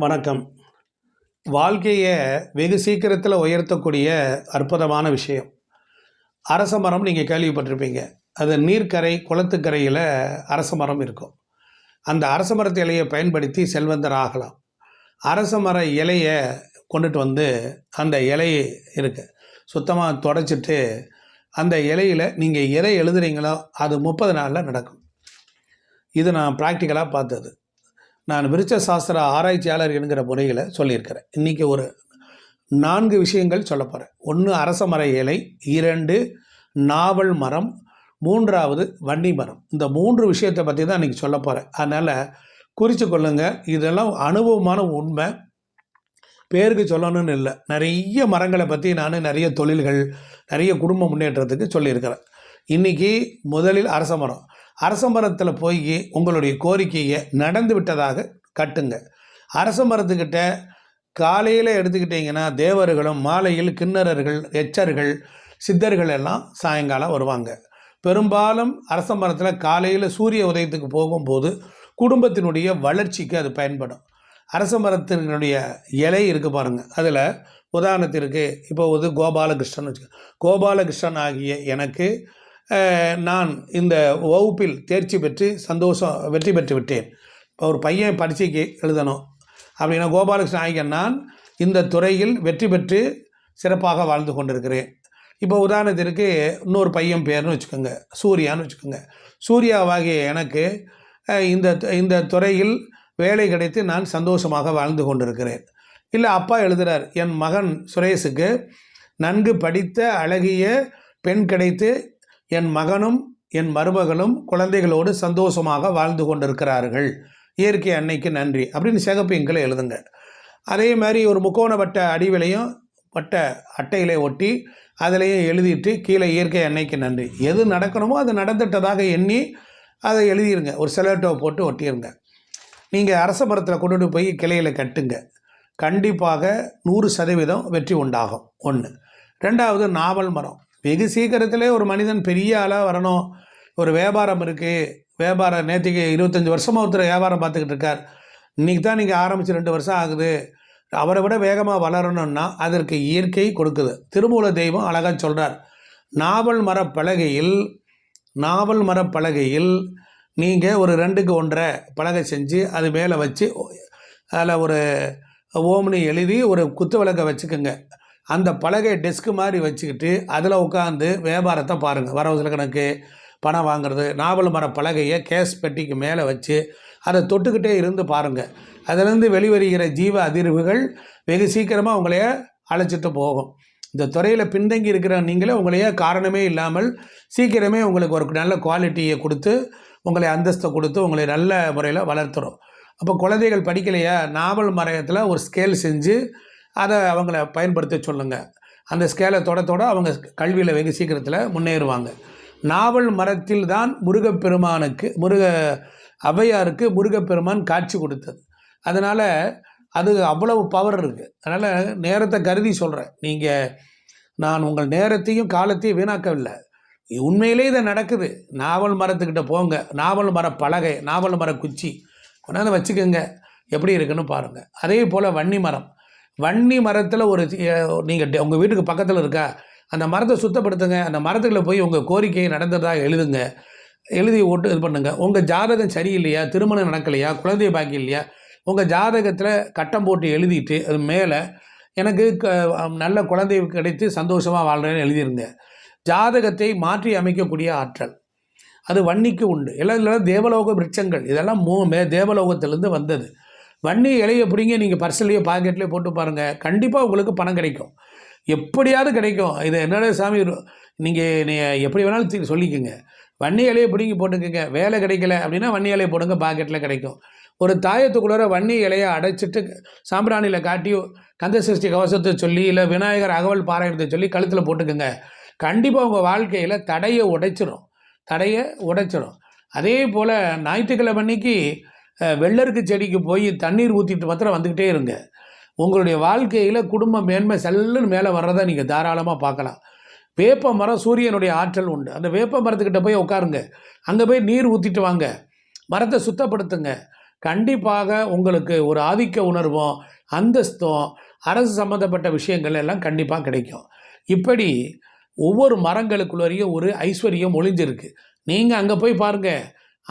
வணக்கம். வாழ்க்கையை வெகு சீக்கிரத்தில் உயர்த்தக்கூடிய அற்புதமான விஷயம். அரச மரம் நீங்கள் கேள்விப்பட்டிருப்பீங்க. அது நீர்க்கரை குளத்துக்கரையில் அரச மரம் இருக்கும். அந்த அரச மரத்து இலையை பயன்படுத்தி செல்வந்தர் ஆகலாம். அரச மர இலையை கொண்டுட்டு வந்து அந்த இலை இருக்கு. சுத்தமாக தொடச்சிட்டு அந்த இலையில் நீங்கள் எதை எழுதுறீங்களோ அது முப்பது நாளில் நடக்கும். இது நான் ப்ராக்டிக்கலாக பார்த்தது. நான் விருச்ச சாஸ்திர ஆராய்ச்சியாளர் என்கிற முறையில் சொல்லியிருக்கிறேன். இன்றைக்கி ஒரு நான்கு விஷயங்கள் சொல்ல போகிறேன் ஒன்று அரச மர இலை இரண்டு நாவல் மரம் மூன்றாவது வன்னி மரம். இந்த மூன்று விஷயத்தை பற்றி தான் இன்றைக்கி சொல்ல போகிறேன் அதனால் குறித்து கொள்ளுங்கள் இதெல்லாம் அனுபவமான உண்மை. பேருக்கு சொல்லணும்னு இல்லை. நிறைய மரங்களை பற்றி நான் நிறைய தொழில்கள் நிறைய குடும்ப முன்னேற்றத்துக்கு சொல்லியிருக்கிறேன். இன்றைக்கி முதலில் அரச மரம். அரசமரத்தில் போய் உங்களுடைய கோரிக்கையை நடந்து விட்டதாக கட்டுங்க. அரச மரத்துக்கிட்ட காலையில் எடுத்துக்கிட்டிங்கன்னா தேவர்களும் மாலையில் கிண்ணறர்கள் எச்சர்கள் சித்தர்கள் எல்லாம் சாயங்காலம் வருவாங்க. பெரும்பாலும் அரச மரத்தில் காலையில் சூரிய உதயத்துக்கு போகும்போது குடும்பத்தினுடைய வளர்ச்சிக்கு அது பயன்படும். அரச மரத்தினுடைய இலை இருக்குது பாருங்கள் அதில் உதாரணத்திற்கு இப்போ வந்து கோபாலகிருஷ்ணன் வச்சுக்க கோபாலகிருஷ்ணன் ஆகிய எனக்கு நான் இந்த வகுப்பில் தேர்ச்சி பெற்று சந்தோஷம் வெற்றி பெற்று விட்டேன். இப்போ ஒரு பையன் பரீட்சைக்கு எழுதணும். அப்படின்னா கோபாலகிருஷ்ண நாயகன் நான் இந்த துறையில் வெற்றி பெற்று சிறப்பாக வாழ்ந்து கொண்டிருக்கிறேன். இப்போ உதாரணத்திற்கு இன்னொரு பையன் பேர்னு வச்சுக்கோங்க சூர்யான்னு வச்சுக்கோங்க. சூர்யாவாகிய எனக்கு இந்த இந்த துறையில் வேலை கிடைத்து நான் சந்தோஷமாக வாழ்ந்து கொண்டிருக்கிறேன். இல்லை அப்பா எழுதுகிறார் என் மகன் சுரேஷுக்கு நன்கு படித்த அழகிய பெண் கிடைத்து என் மகனும் என் மருமகளும் குழந்தைகளோடு சந்தோஷமாக வாழ்ந்து கொண்டிருக்கிறார்கள். இயற்கை அன்னைக்கு நன்றி. அப்படின்னு சிகப்பு இங்கில் எழுதுங்க. அதே மாதிரி ஒரு முக்கோண வட்ட அடிவிலையும் வட்ட அட்டையிலே ஒட்டி அதிலையும் எழுதிட்டு கீழே இயற்கை அன்னைக்கு நன்றி. எது நடக்கணுமோ அது நடந்துட்டதாக எண்ணி அதை எழுதிருங்க. ஒரு செலட்டோ போட்டு ஒட்டிடுங்க நீங்கள் அரச மரத்தில் கொண்டுட்டு போய் கிளையில் கட்டுங்க. கண்டிப்பாக நூறு சதவீதம் வெற்றி உண்டாகும். ஒன்று ரெண்டாவது நாவல் மரம். வெகு சீக்கிரத்திலே ஒரு மனிதன் பெரிய ஆளாக வரணும். ஒரு வியாபாரம் இருக்குது வியாபாரம் நேற்றுக்கு இருபத்தஞ்சி வருஷமாக ஒருத்தர் வியாபாரம் பார்த்துக்கிட்டு இருக்கார். இன்றைக்கி தான் நீங்கள் ஆரம்பித்து ரெண்டு வருஷம் ஆகுது. அவரை விட வேகமாக வளரணும்னா அதற்கு இயற்கை கொடுக்குது. திருமூல தெய்வம் அழகாக சொல்கிறார் நாவல் மர பலகையில் நாவல் மர பலகையில் நீங்கள் ஒரு ரெண்டுக்கு ஒன்றரை பலகை செஞ்சு அது மேலே வச்சு அதில் ஒரு ஓம்னி எழுதி ஒரு குத்து விளக்கை வச்சுக்கோங்க. அந்த பலகை டெஸ்க் மாதிரி வச்சுக்கிட்டு அதில் உட்காந்து வியாபாரத்தை பாருங்கள் வரவு கணக்கு பணம் வாங்குறது நாவல் மர பலகையை கேஸ் பெட்டிக்கு மேலே வச்சு அதை தொட்டுக்கிட்டே இருந்து பாருங்கள் அதிலிருந்து வெளிவருகிற ஜீவ அதிர்வுகள் வெகு சீக்கிரமாக உங்களைய அழைச்சிட்டு போகும். இந்த துறையில் பின்தங்கி இருக்கிற நீங்களே உங்களையே காரணமே இல்லாமல் சீக்கிரமே உங்களுக்கு ஒரு நல்ல குவாலிட்டியை கொடுத்து உங்களை அந்தஸ்தை கொடுத்து உங்களை நல்ல முறையில் வளர்த்துரும். அப்போ குழந்தைகள் படிக்கலையா? நாவல் மரத்தில் ஒரு ஸ்கேல் செஞ்சு அதை அவங்கள பயன்படுத்த சொல்லுங்கள் அந்த ஸ்கேலை தொட தொட அவங்க கல்வியில் வெகு சீக்கிரத்தில் முன்னேறுவாங்க. நாவல் மரத்தில் தான் முருகப்பெருமானுக்கு முருக ஔவையாருக்கு முருகப்பெருமான் காட்சி கொடுத்தது. அதனால் அது அவ்வளவு பவர் இருக்குது அதனால் நேரத்தை கருதி சொல்கிறேன் நீங்கள் நான் உங்கள் நேரத்தையும் காலத்தையும் வீணாக்கவில்லை. உண்மையிலே இது நடக்குது. நாவல் மரத்துக்கிட்ட போங்க. நாவல் மர பலகை நாவல் மர குச்சி கொண்டாந்து வச்சுக்கோங்க. எப்படி இருக்குன்னு பாருங்கள் அதே போல் வன்னி மரம். வன்னி மரத்தில் ஒரு நீங்கள் உங்கள் வீட்டுக்கு பக்கத்தில் இருக்கா அந்த மரத்தை சுத்தப்படுத்துங்க அந்த மரத்துக்குள்ளே போய் உங்கள் கோரிக்கையை நடந்ததாக எழுதுங்க. எழுதி ஓட்டு இது பண்ணுங்கள் உங்கள் ஜாதகம் சரியில்லையா? திருமணம் நடக்கலையா? குழந்தை பாக்கி இல்லையா? உங்கள் ஜாதகத்தில் கட்டம் போட்டு எழுதிட்டு அது மேலே எனக்கு க நல்ல குழந்தை கிடைத்து சந்தோஷமாக வாழ்கிறேன்னு எழுதிருங்க. ஜாதகத்தை மாற்றி அமைக்கக்கூடிய ஆற்றல். அது வன்னிக்கு உண்டு. எல்லாம் இல்லை தேவலோக விருட்சங்கள். இதெல்லாம் மூ மே தேவலோகத்திலேருந்து வந்தது. வன்னி இலையை பிடிங்க நீங்கள் பர்சல்லையோ பாக்கெட்லேயோ போட்டு பாருங்கள் கண்டிப்பாக உங்களுக்கு பணம் கிடைக்கும். எப்படியாவது கிடைக்கும். இது என்னடா சாமி நீங்கள் நீ எப்படி வேணாலும் சொல்லிக்கோங்க. வன்னி இலையை பிடிங்கி போட்டுக்கோங்க. வேலை கிடைக்கல அப்படின்னா வன்னி இலையை போடுங்க பாக்கெட்டில் கிடைக்கும். ஒரு தாயத்துக்குள்ளார வன்னி இலையை அடைச்சிட்டு சாம்பிராணியில் காட்டி கந்த சிருஷ்டி கவசத்தை சொல்லி இல்லை விநாயகர் அகவல் பாராயணத்தை சொல்லி கழுத்தில் போட்டுக்கோங்க. கண்டிப்பாக உங்கள் வாழ்க்கையில் தடையை உடைச்சிரும். தடையை உடைச்சிரும். அதே போல் ஞாயிற்றுக்கிழமை அன்னைக்கு வெள்ளருக்கு செடிக்கு போய் தண்ணீர் ஊற்றிட்டு மாத்திரம் வந்துக்கிட்டே இருங்க. உங்களுடைய வாழ்க்கையில் குடும்ப மேன்மை செல்லுன்னு மேலே வர்றதை நீங்கள் தாராளமாக பார்க்கலாம். வேப்ப மரம் சூரியனுடைய ஆற்றல் உண்டு. அந்த வேப்ப மரத்துக்கிட்ட போய் உட்காருங்க. அங்கே போய் நீர் ஊற்றிட்டு வாங்க. மரத்தை சுத்தப்படுத்துங்க. கண்டிப்பாக உங்களுக்கு ஒரு ஆதிக்க உணர்வும் அந்தஸ்தும் அரசு சம்மந்தப்பட்ட விஷயங்கள் எல்லாம் கண்டிப்பாக கிடைக்கும். இப்படி ஒவ்வொரு மரங்களுக்குள்ளேயும் ஒரு ஐஸ்வர்யம் ஒளிஞ்சிருக்கு. நீங்கள் அங்கே போய் பாருங்கள்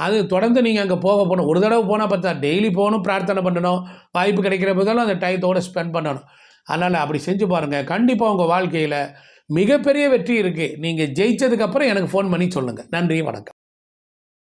அது தொடர்ந்து நீங்கள் அங்கே போக போகணும் ஒரு தடவை போனால் பார்த்தா டெய்லி போகணும் பிரார்த்தனை பண்ணணும் வாய்ப்பு கிடைக்கிற போதெல்லாம் அந்த டயத்தோடு ஸ்பெண்ட் பண்ணணும். அதனால் அப்படி செஞ்சு பாருங்கள் கண்டிப்பாக உங்கள் வாழ்க்கையில் மிகப்பெரிய வெற்றி இருக்குது நீங்கள் ஜெயிச்சதுக்கப்புறம் எனக்கு ஃபோன் பண்ணி சொல்லுங்கள் நன்றி வணக்கம்.